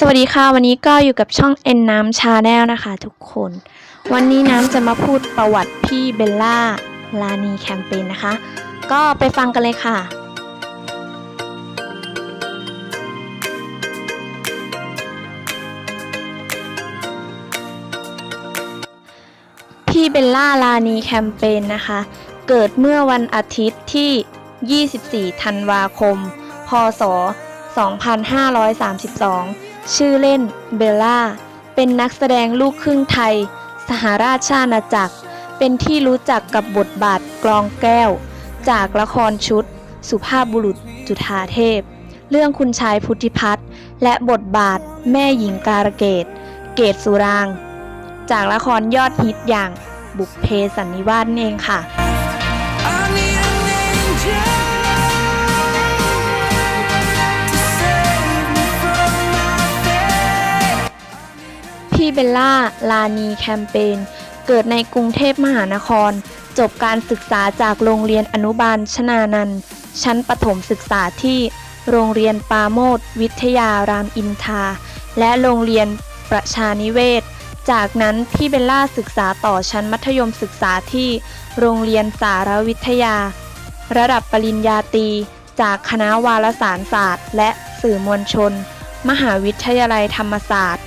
สวัสดีค่ะ วันนี้ก็อยู่กับช่อง N น้ำชาแนลนะคะทุกคน วันนี้น้ำจะมาพูดประวัติพี่เบลล่าลานีแคมเปญนะคะ ก็ไปฟังกันเลยค่ะ พี่เบลล่าลานีแคมเปญนะคะ เกิดเมื่อวันอาทิตย์ที่ 24 ธันวาคม พศ 2532 ชื่อเล่นเบลล่า เป็นนักแสดงลูกครึ่งไทย สหราชอาณาจักร เป็นที่รู้จักกับบทบาทกลองแก้ว จากละครชุด สุภาพบุรุษจุฑาเทพ เรื่องคุณชายพุทธิพัฒน์และบทบาทแม่หญิงการะเกต เกตสุราง จากละครยอดฮิตอย่างบุพเพสันนิวาสนั่เองค่ะ เบลล่า ลานีแคมเปญ เกิดในกรุงเทพมหานคร จบการศึกษาจากโรงเรียนอนุบาลชนานันท์ชั้นประถมศึกษาที่โรงเรียนปาโมดวิทยารามอินทราและโรงเรียนประชานิเวศ จากนั้นพี่เบลล่าศึกษาต่อชั้นมัธยมศึกษาที่โรงเรียนสารวิทยา ระดับปริญญาตรีจากคณะวารสารศาสตร์ และสื่อมวลชน มหาวิทยาลัยธรรมศาสตร์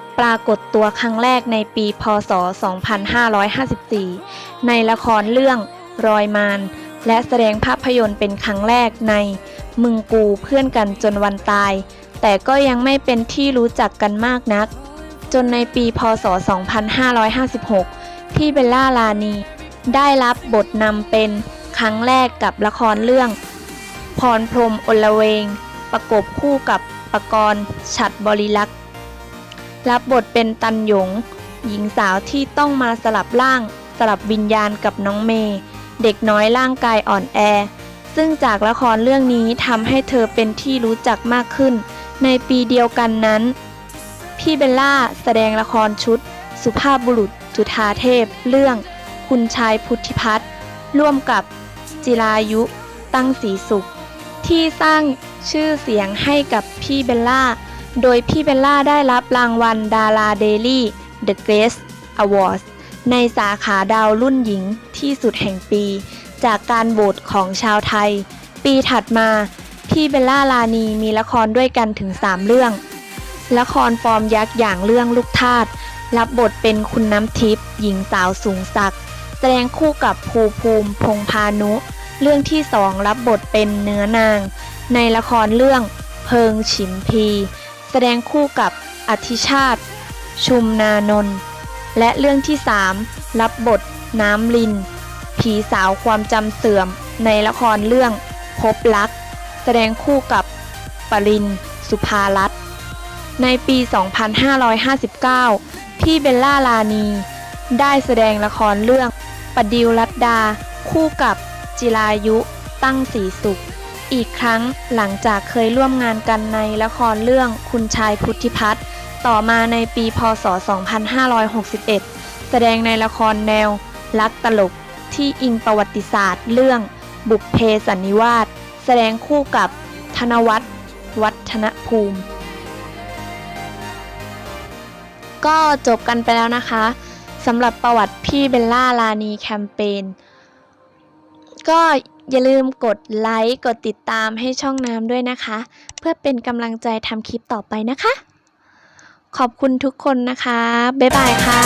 ปรากฏตัวครั้งแรกในปี พศ 2554 ในละครเรื่องรอยมาน และแสดงภาพยนตร์เป็นครั้งแรกใน มึงกูเพื่อนกันจนวันตาย แต่ก็ยังไม่เป็นที่รู้จักกันมากนัก จนในปี พศ 2556พี่เบลล่าลานี ได้รับบทนำเป็นครั้งแรกกับละครเรื่อง พรพรมอลเวง ประกบคู่กับประกรณ์ฉัดบริลักษ์ รับบทเป็นตันหยง หญิงสาวที่ต้องมาสลับร่าง สลับวิญญาณกับน้องเมย์เด็กน้อยร่างกายอ่อนแอ ซึ่งจากละครเรื่องนี้ทำให้เธอเป็นที่รู้จักมากขึ้น ในปีเดียวกันนั้น พี่เบลล่าแสดงละครชุด สุภาพบุรุษ จุฑาเทพ เรื่อง คุณชายพุทธิพัฒน์ร่วมกับจิรายุ ตั้งสีสุข ที่สร้างชื่อเสียงให้กับพี่เบลล่า โดยพี่เบลล่าได้รับรางวัลดาราเดลี่ The Grace Awards ในสาขาดาวรุ่นหญิงที่สุดแห่งปี จากการโหวตของชาวไทย ปีถัดมา พี่เบลล่าลานีมีละครด้วยกันถึง 3 เรื่อง ละครฟอร์มยักษ์อย่างเรื่องลูกทาสรับบทเป็นคุณน้ำทิพย์หญิงสาวสูงศักดิ์แสดงคู่กับภูภูมิพงพานุ เรื่องที่สองรับบทเป็นเนื้อนาง ในละครเรื่องเพิงฉิมพี แสดงคู่กับอธิชาติ ชุมนานนท์และเรื่องที่ 3 รับบท น้ำลิน ผีสาวความจำเสื่อมในละครเรื่อง พบรัก แสดงคู่กับปรินสุภารัตน์ในปี 2559 พี่เบลล่าลานี ได้แสดงละครเรื่อง ปดิวรัตดา คู่กับจิรายุตั้งสีสุข อีกครั้งหลังจากเคยร่วมงานกันในละครเรื่องคุณชายพุทธิพัฒน์ต่อมาในปีพศ 2561 แสดงในละครแนว รักตลกที่อิงประวัติศาสตร์เรื่องบุพเพสันนิวาสแสดงคู่กับธนวัฒน์วัฒนภูมิ ก็จบกันไปแล้วนะคะสำหรับประวัติพี่เบลล่าลานีแคมเปญก็ อย่าลืมกดไลค์กดติดตามให้ช่องน้ำด้วยนะคะ เพื่อเป็นกำลังใจทำคลิปต่อไปนะคะ ขอบคุณทุกคนนะคะ บ๊ายบายค่ะ